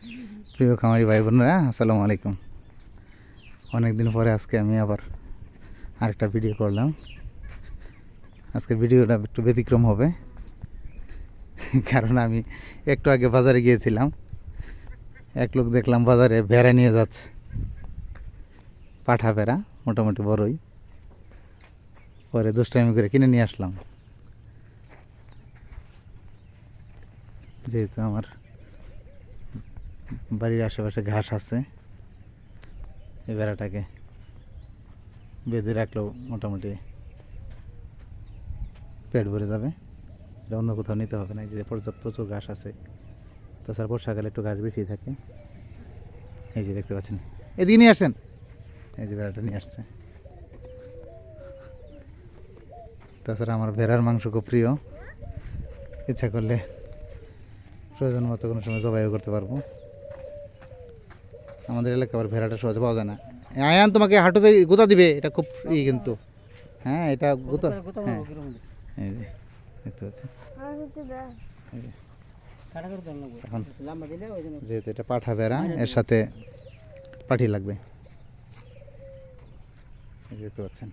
প্রিয় খামারি ভাই বোনেরা, আসসালামু আলাইকুম। অনেক দিন পরে আজকে আমি আবার আরেকটা ভিডিও করলাম। আজকের ভিডিওটা একটু ব্যতিক্রম হবে, কারণ আমি একটু আগে বাজারে গিয়েছিলাম। এক লোক দেখলাম বাজারে ভেড়া নিয়ে যাচ্ছে। পাঠা ভেড়া, মোটামুটি বড়ই। পরে দুষ্টামি করে কিনে নিয়ে আসলাম। যেহেতু আমার বাড়ির আশেপাশে ঘাস আছে। এই বেড়াটাকে বেঁধে রাখলেও মোটামুটি পেট ভরে যাবে। এটা অন্য কোথাও নিতে হবে না যে প্রচুর প্রচুর ঘাস আছে। তাছাড়া বর্ষাকালে একটু ঘাস বেশি থাকে। এই যে দেখতে পাচ্ছেন। এদিকে নিয়ে আসেন। এই যে বেড়াটা নিয়ে আসছে। তাছাড়া আমার ভেড়ার মাংস খুব প্রিয়। ইচ্ছা করলে প্রয়োজন মতো কোনো সময় জবাইও করতে পারব। আমাদের এলাকা আবার ভেড়াটা সহজে পাওয়া যায় না। আয়ান তোমাকে হাঁটুতে গোতা দিবে এটা খুব ই কিন্তু। হ্যাঁ এটা গোতা। হ্যাঁ। এই দেখতে পাচ্ছি এখন যেহেতু এটা পাঠা বেড়া এর সাথে পাঠি লাগবে। এই দেখতে পাচ্ছেন?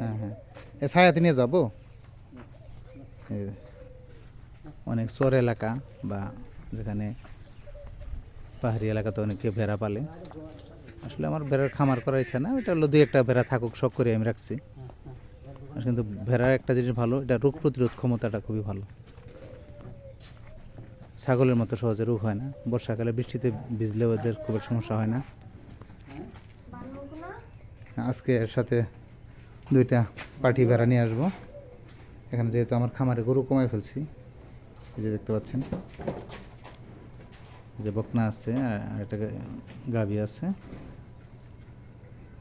হ্যাঁ। হ্যাঁ এ ছায়াতে নিয়ে যাব? অনেক চর এলাকা বা যেখানে পাহাড়ি এলাকাতে অনেকে ভেড়া পালে। আসলে আমার ভেড়ার খামার করার ইচ্ছা না, এটা হলো দুই একটা ভেড়া থাকুক, শখ করে আমি রাখছি। কিন্তু ভেড়ার একটা জিনিস ভালো, এটা রোগ প্রতিরোধ ক্ষমতাটা খুবই ভালো। ছাগলের মতো সহজে রোগ হয় না, বর্ষাকালে বৃষ্টিতে ভিজলেও ওদের খুব সমস্যা হয় না। আজকে এর সাথে দুইটা পাটি ভেড়া নিয়ে আসব। এখানে যেহেতু আমার খামারে গরু কমাই ফেলছি, এই যে দেখতে পাচ্ছেন। যে বকনা আছে আর একটা গাভি আছে।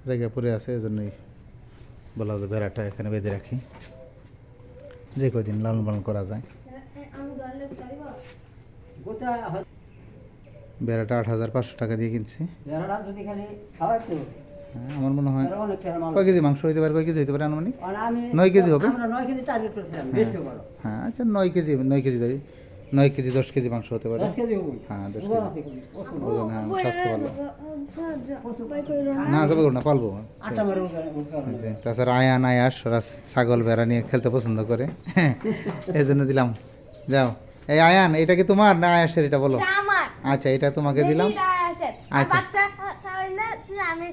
জায়গা পরে আছে এজন্যই বলা যে ভেড়াটা এখানে বেঁধে রাখি। যে কদিন লালন পালন করা যায়। বেড়াটা আট হাজার পাঁচশো টাকা দিয়ে কিনছি। হ্যাঁ, আমার মনে হয় কয় কেজি মাংস হইতে পারে কয় কেজি হইতে পারে আনুমানিক? নয় কেজি হবে? হ্যাঁ আচ্ছা নয় কেজি নয় কেজি ধরি। নয় কেজি দশ কেজি মাংস হতে পারে। হ্যাঁ দশ কেজি। ওজন হ্যাঁ স্বাস্থ্য ভালো। না যাবে না পালবো। তাছাড়া আয়ান আয়াস ওরা ছাগল ভেড়া নিয়ে খেলতে পছন্দ করে। এই জন্য দিলাম। যাও। এই আয়ান এটা কি তোমার না আয়াসের? এটা বলো। আচ্ছা এটা তোমাকে দিলাম। আচ্ছা। আচ্ছা মানে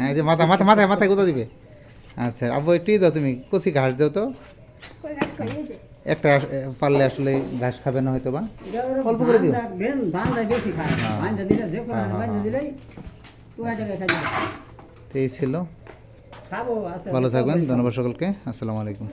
হ্যাঁ যে মাথা মাথা মাথায় মাথায় কোথা দিবে? আচ্ছা আব্বু একটু দাও তুমি। কচি ঘাস দাও তো। একটা পারলে আসলে ঘাস খাবে না হয়তো বা অল্প করে দিও। হ্যাঁ, এই ছিল। ভালো থাকবেন ধন্যবাদ সকলকে। আসসালামু আলাইকুম।